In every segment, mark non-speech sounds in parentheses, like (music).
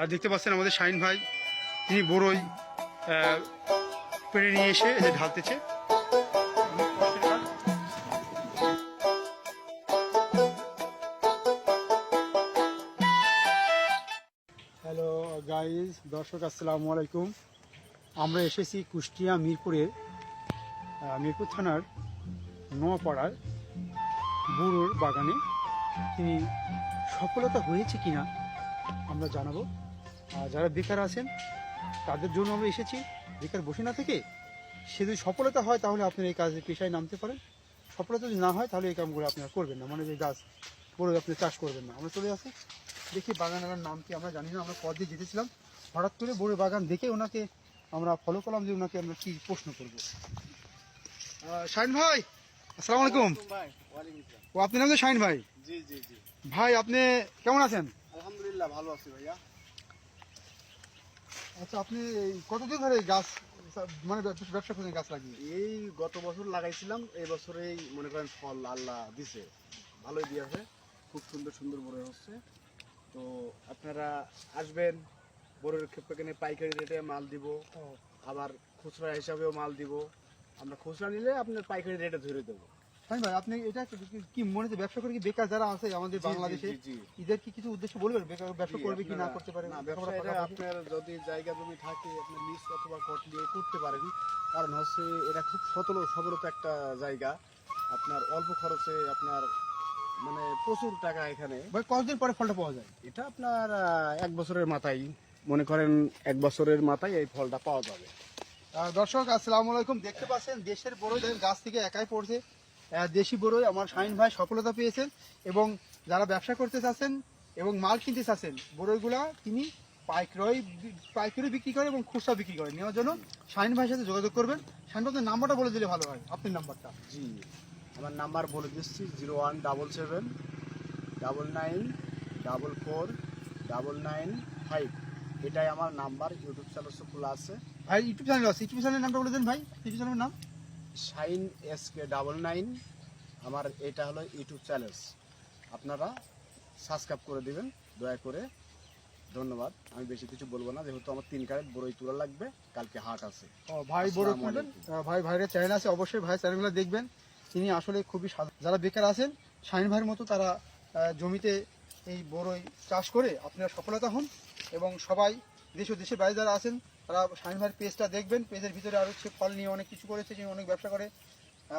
আর দেখতে পাচ্ছেন আমাদের শাহিন ভাই, তিনি বড়ই পেড়ে নিয়ে এসে যে ঢালতেছে। হ্যালো গাইজ দর্শক, আসসালামু আলাইকুম। আমরা এসেছি কুষ্টিয়া মিরপুরের মিরপুর থানার নোয়াপাড়ার বুড়োর বাগানে। তিনি সফলতা হয়েছে কিনা আমরা জানাব। আর যারা বেকার আছেন তাদের জন্য আমরা এসেছি। বেকার বসে না থেকে সে যদি সফলতা হয় তাহলে আপনার এই কাজে পেশায় নামতে পারেন। সফলতা যদি না হয় তাহলে এই কামগুলো আপনারা করবেন না। মানে যে গাছ বড় আপনি চাষ করবেন না। আমরা চলে আসি। দেখি বাগানের নাম কি আমরা জানি না। আমরা পথ দিয়ে যেতেছিলাম। হঠাৎ করে বড় বাগান দেখে ওনাকে আমরা ফলো করলাম যে ওনাকে আমরা কি প্রশ্ন করব। শাহিন ভাই আসসালামু আলাইকুম। ভাই। ও আপনার নাম তো শাহিন ভাই? জি জি জি। ভাই আপনি কেমন আছেন? আলহামদুলিল্লাহ ভালো আছি ভাইয়া। আচ্ছা আপনি এই কতদিন ধরে গাছ মানে ব্যবসা- করেন গাছ লাগিয়ে? এই গত বছর লাগাইছিলাম এই বছরেই মনে করেন ফল আল্লাহ দিছে। ভালোই দিয়েছে খুব সুন্দর সুন্দর বড় হচ্ছে। তো আপনারা আসবেন বড়ের ক্ষেপে পাইকারি রেটে মাল দিব আবার খুচরা হিসাবেও মাল দিব। আমরা খুচরা নিলে আপনার পাইকারি রেটে ধরে দেবো। ভাই আপনি এটা কি- মনে হচ্ছে ব্যবসা করে কি বেকার যারা আছে আমাদের বাংলাদেশে। এদের কি কিছু উদ্দেশ্য বলবেন? বেকার ব্যবসা করবে কি না করতে পারে? আপনার যদি জায়গা জমি থাকে আপনার লিজ অথবা কট দিয়ে করতে পারেন। কারণ হচ্ছে এটা খুব সতল সবলত একটা জায়গা। আপনার অল্প খরচে আপনার মানে প্রচুর টাকা এখানে। ভাই কতদিন পরে ফলটা পাওয়া যায়? এটা আপনার এক বছরের মাথায়। মনে করেন এক বছরের মাথায় এই ফলটা পাওয়া যাবে। দর্শক আসসালামু আলাইকুম। দেখতে পাচ্ছেন দেশের দেখেন গাছ থেকে একাই পড়ছে। দেশি বড়ই আমার শাহিন ভাই সফলতা পেয়েছেন এবং যারা ব্যবসা করতে চাচ্ছেন এবং মাল কিনতে চাচ্ছেন বড়ইগুলা তিনি পাইকারি পাইকারি বিক্রি করে এবং খুচরা বিক্রি করে। নেওয়ার জন্য শাহিন ভাইয়ের সাথে যোগাযোগ করবেন। শাহিন ভাই নাম্বারটা বলে দিলে ভালো হয়। আপনার নাম্বারটা। জি আমার নাম্বার বলে দিচ্ছি zero one double seven double nine double four double nine five. এটাই আমার নাম্বার ইউটিউব চ্যানেল খোলা আছে। ভাই ইউটিউব চ্যানেল আছে। ইউটিউব চ্যানেলের নামটা বলে দেন ভাই। ইউটিউব চ্যানেলের নাম? Shine S K double nine. আমার এটা হলো ইউটিউব চ্যানেল। আপনারা সাবস্ক্রাইব করে দিবেন দয়া করে। ধন্যবাদ। আমি বেশি কিছু বলব না যেহেতু আমার তিন কারেট বড়ই তুলা লাগবে কালকে হাট আছে। ও, ভাই বড় ভাই ভাইয়ের চ্যানেল আছে অবশ্যই ভাই চ্যানেলগুলো দেখবেন। তিনি আসলে খুবই যারা বেকার আছেন শাহিন ভাইয়ের মতো তারা জমিতে এই বড়ই চাষ করে আপনারা সফলতা হন এবং সবাই দেশ ও দেশের বাইরে যারা আছেন তারা শাহিন ভাইয়ের পেজটা দেখবেন, পেজের ভিতরে আরও সে ফল নিয়ে অনেক কিছু করেছে যে অনেক ব্যবসা করে।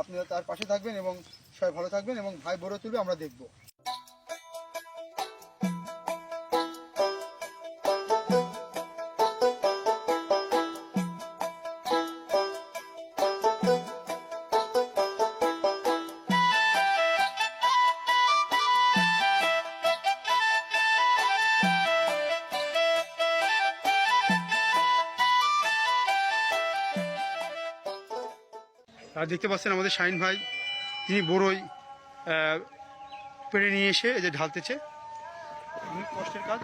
আপনারা তার পাশে থাকবেন এবং সবাই ভালো থাকবেন এবং ভাই বড় তুলবে, আমরা দেখব। আর দেখতে পাচ্ছেন আমাদের শাহিন ভাই তিনি বড়ই পেড়ে নিয়ে এসে এই যে ঢালতেছে। অনেক কষ্টের কাজ।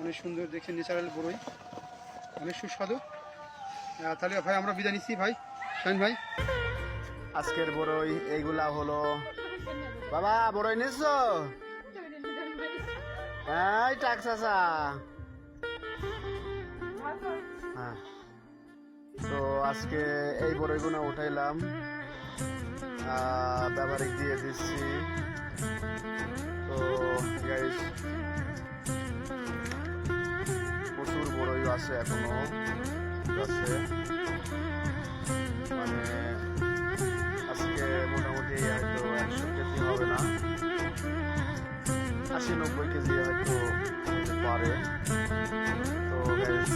অনেক সুন্দর দেখছেন ন্যাচারাল বড়ই অনেক সুস্বাদু। তাহলে ভাই আমরা বিদায় নিচ্ছি ভাই শাহিন ভাই। আজকের বড়ই এইগুলা হলো। বাবা বড়ই নিচ্ছ (laughs) এই টাক তো আজকে এই বড়ইগুলো উঠাইলাম। ব্যবহারিক দিয়ে দিচ্ছি। তো গাইস প্রচুর বড়ই আছে এখনও। আছে? মানে আজকে মোটামুটি একশো কেজি হবে না। আশি নব্বই কেজি হয়তো পারে। তো প্রচুর